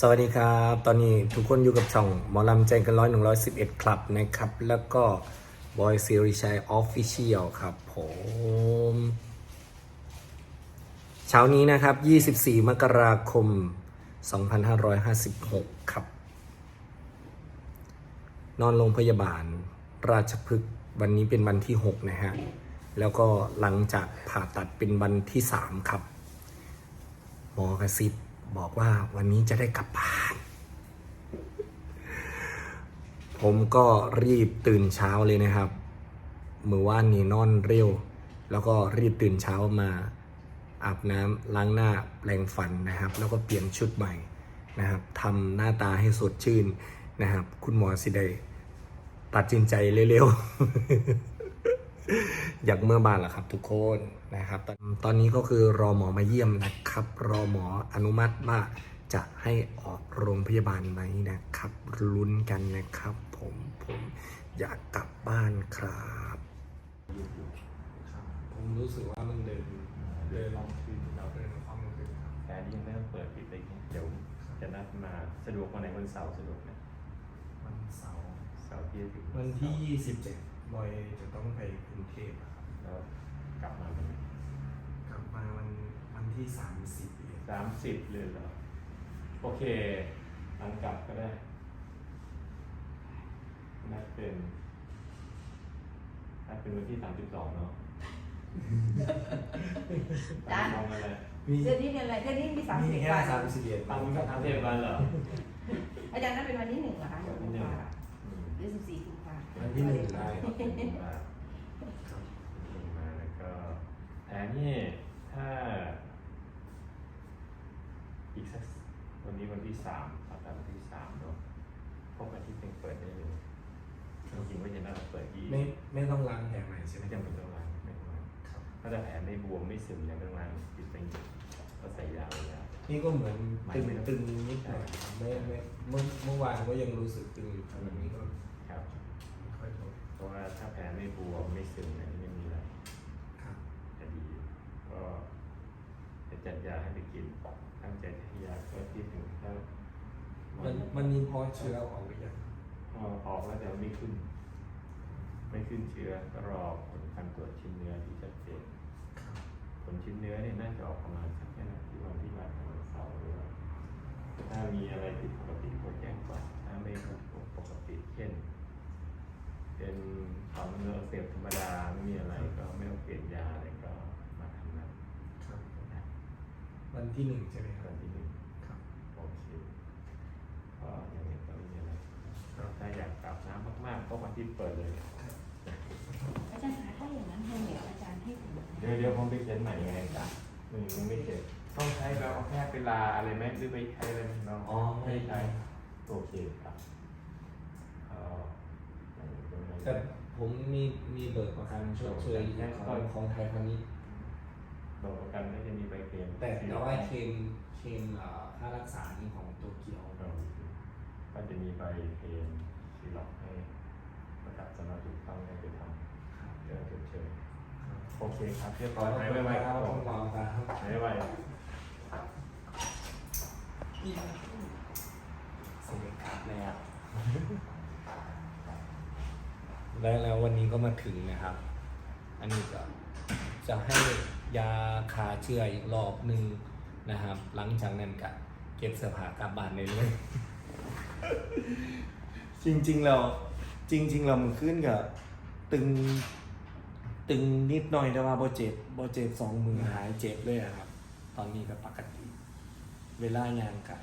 สวัสดีครับ ตอนนี้ทุกคนอยู่กับช่องหมอลำใจกันร้อยหนึ่งร้อยสิบเอ็ดคลับนะครับ แล้วก็บอยซีรีชัยออฟฟิเชียลครับผม เช้านี้นะครับ24มกราคม2556ครับ นอนโรงพยาบาลราชพฤกษ์วันนี้เป็นวันที่6นะฮะ แล้วก็หลังจากผ่าตัดเป็นวันที่3ครับ หมอกระซิบ บอกว่าวันนี้จะได้กลับบ้าน ผมก็รีบตื่นเช้าเลยนะครับ มือว่านนี่นอนเร็ว แล้วก็รีบตื่นเช้ามาอาบน้ำล้างหน้าแปรงฟันนะครับ แล้วก็เปลี่ยนชุดใหม่นะครับทำหน้าตาให้สดชื่นนะครับ คุณหมอสิได้ตัดสินใจเร็วๆ อยากเมื่อบานแล้วครับ ทุกคนนะครับตอนตอนนี้ก็คือรอหมอมาเยี่ยมนะครับ รอหมออนุมัติว่าจะให้ออกโรงพยาบาลไหมนะครับลุ้นกันนะครับ ผมผมอยากกลับบ้านครับผมรู้สึกว่ามันเดินเดินลองขึ้นแล้วเดินคล่องขึ้นครับแต่อันนี้ยังไม่ต้องเปิดปิดเลยเดี๋ยวจะนัดมาสะดวกวันไหนวันเสาร์สะดวกไหมวันเสาร์เสาร์ที่จะถึงวันที่27 บอยจะต้องไปกรุงเทพอะครับแล้วกลับมาเป็นกลับมาวันวันที่30เองสามสิบเลยเหรอ โอเคหลังกลับก็ได้นัดเป็นนัดเป็นวันที่สามสิบสองเนาะจ้ะลองมาเลยมีเดือนนี้เดือนอะไรเดือนนี้มีสามสิบมีแค่วันสามสิบเอ็ดทำกับทำเทพวันเหรออาจารย์นั่นเป็นวันที่หนึ่งเหรอคะวันที่หนึ่งอืม หรือสิบสี่กุมภาวันที่หนึ่งได้ขอบคุณมากครับขอบคุณมากแล้วก็แผนนี่ถ้า อีกสักวันนี้วันที่สามผ่าตัดวันที่สามเนาะพบอาทิตย์ยังเปิดได้เลยจริงๆว่าจะน่าจะเปิดยี่ไม่ไม่ต้องล้างแผลใหม่ใช่ไหมไม่จำเป็นต้องล้างไม่ต้องล้างครับถ้าจะแผลไม่บวมไม่ซึมเนี่ยไม่ต้องล้างปิดไปก็ใส่ยาเลยนะนี่ก็เหมือนไม่ตึงไม่ต้องตึงนิดหน่อยไม่ไม่เมื่อเมื่อวานก็ยังรู้สึกตึงอยู่แต่วันนี้ก็ ครับ ไม่ค่อยพบ เพ ราะว่าถ้าแผลไม่บวมไม่ซึมเนี่ยไม่มีอะไรครับจะดีก็จะจัดยาให้ไปกินตั้งใจให้ยาเพื่อที่ถึงถ้ามันมันมีเพอเชื้อออกหรือยังพอออกแล้วแต่ว่าไม่ขึ้น ไม่ขึ้นเชื้อก็รอผลการตรวจชิ้นเนื้อที่ชัดเจนครับผลชิ้นเนื้อเนี่ยน่าจะออกประมาณสักแค่ไหนที่วันที่มาทางวันเสาร์หรือว่าถ้ามีอะไรผิดปกติควรแจ้งก่อนถ้าไม่ปกติเช่น เป็น ต่อมเนื้ออักเสียบธรรมดาไม่มีอะไรก็ไม่ต้องเปลี่ยนยาอะไรก็มาทำนั้นครับนะวันที่หนึ่งใช่ไหมคก่รัอบนที่หนึ่งครับโอเคก็ยังไงก็ไม่มีอะไรครับถ้าอยากกลับน้ำมากๆก็วันที่เปิดเลย อาจารย์คะถ้าอย่างนั้นให้เดี๋ยวอาจารย์ให้ผมเดี๋ยวเดี๋ยวผมไปเขียนใหม่ยังไงจ้ะมันยังไม่เสร็จต้องใช้แบบเอาแค่เวลาอะไรไหมหรือไปใช้อะไรไหมน้อง อ๋อไม่ใช้โอเคครับเอ่อแต่ ผมมีมีเบิกประกันชดเชยของของไทยพาณิชย์บอกประกันก็จะมีใบเคลมแต่แต่ว่าเคลมเคลมเอ่อค่ารักษานี่ของโตเกียวก็ก็จะมีใบเคลมซีล็อกให้ประกาศสำนักถูกต้องให้ไปทำเดี๋ยวชดเชยโอเคครับเรียบร้อยหายไวๆครับผมหมอครับหายไวสวัสดีครับแล้ว แล้วแล้ววันนี้ก็มาถึงนะครับ อันนี้ก็จะให้ยาคาเชื้ออีกรอบหนึ่งนะครับ หลังจากนั้นก็เก็บเสื้อผ้ากลับบ้านเลยเลยจริงๆเราจริง ๆ เรามันขึ้นกับตึง ตึงนิดหน่อยแต่ว่าบ่เจ็บบ่เจ็บสองมือหายเจ็บเลยอะครับ ตอนนี้ก็ปกติ เวลายางกับ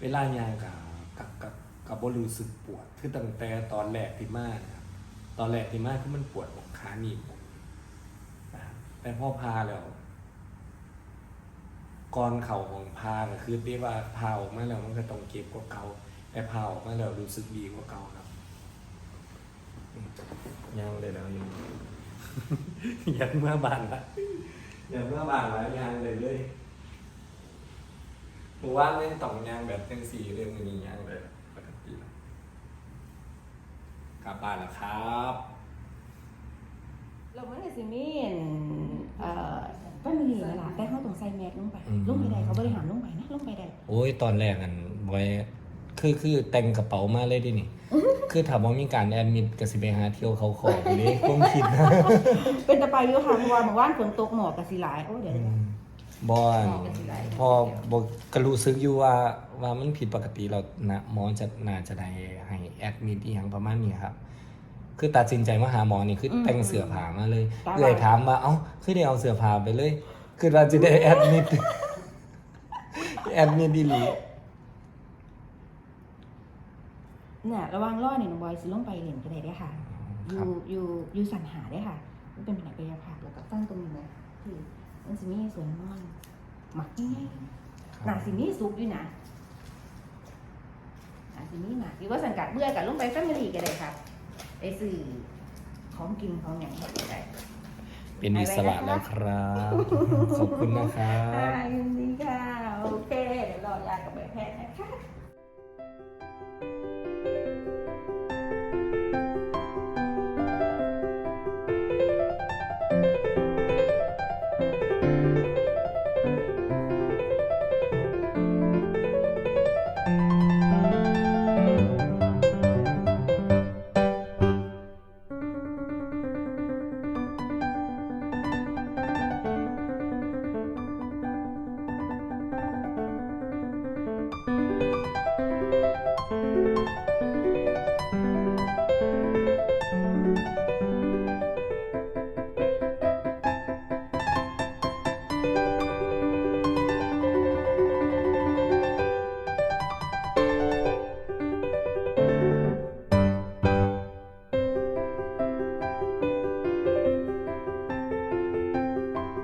เวลายางกับกับกับ กับบรู้สึกปวด คือตั้งแต่ตอนแรกที่มานะครับ ตอนแรกที่มาคือมันปวดอกขาหนีบผมนะครับแต่พอพาแล้วก่อนเข่าของพาก็คือที่ว่าพาออกมาแล้วมันก็ต้องเก็บกว่าเก่าแต่พาออกมาแล้วรู้สึกดีกว่าเก่าครับอืมยังเลยแล้วยังยังเมื่อบานละยังเมื่อบานละยังเลยเลยหรือว่าเล่นต่องยางแบบเต็งสี่เรื่องนี้ยางเลย ปกติแล้วกลับบ้านแล้วครับเราเมื่อไหร่สิมีนเอ่อก็มีนี่แหละล่ะแต่เขาต้องใส่แมสลงไปลงไปได้เขาบริหารลงไปนะลงไปได้โอ้ยตอนแรกกันบอยคือคือแต่งกระเป๋ามาเลยดินี่ คือถามว่ามีการแอดมิดกับสิไปหาเที่ยวเขาขออยู่นี่ผมคิดนะเป็นตะไปอยู่ค่ะเพราะว่าเมื่อวานฝนตกหมอกกับสีหลายโอ้เดี๋ยวเดี๋ยว บอนหมอก็สิได้พอบอกก็รู้สึกอยู่ว่าว่ามันผิดปกติเรานะหมอจะน่าจะได้ให้แอดมิดอีหยังประมาณนี้ครับ คือตัดสินใจมาหาหมอนี่คือแต่งเสื้อผ้ามาเลยเลยถามว่าเอ้าคือได้เอาเสื้อผ้าไปเลย คือเราจะได้แอดมิด แอดมิดดีหลีเนี่ยระวังล่อนี่น้องบอยสิลงไปเล่นก็ได้เด้อค่ะ อครับ ยู่อยู่อยู่สันหาได้อค่ะมันเป็นแผนกกายภาพแล้วก็ตั้งตรงนี้นะที่ มันสิมีสวนมากหมักง่ายหนาสิมีสุกด้วยนะหนาสิมีหมักหรือว่าสังกัดเบื่อกับลุงไปแฟมิลี่กันเลยครับไปสื่อของกินของอย่างก็ได้เป็นอิสระแล้วครับ ขอบคุณนะครับยินดีค่ะ โอเค เดี๋ยวรอยากับใบแพทย์นะคะ